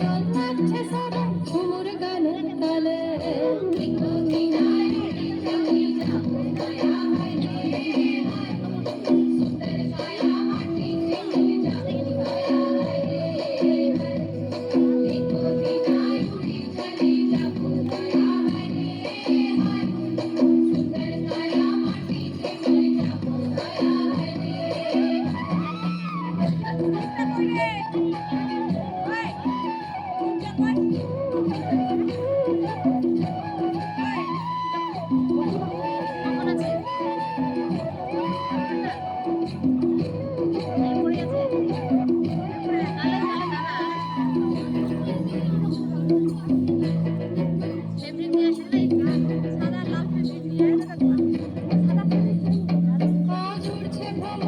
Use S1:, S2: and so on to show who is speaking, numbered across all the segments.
S1: জল নাচছে সবে ঝুমুর গানের তালে
S2: Thank you.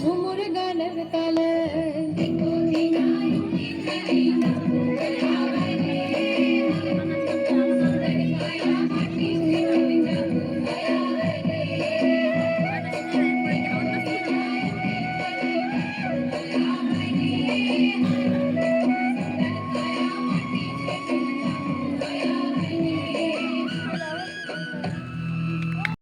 S1: ঝুমুর গানের কালে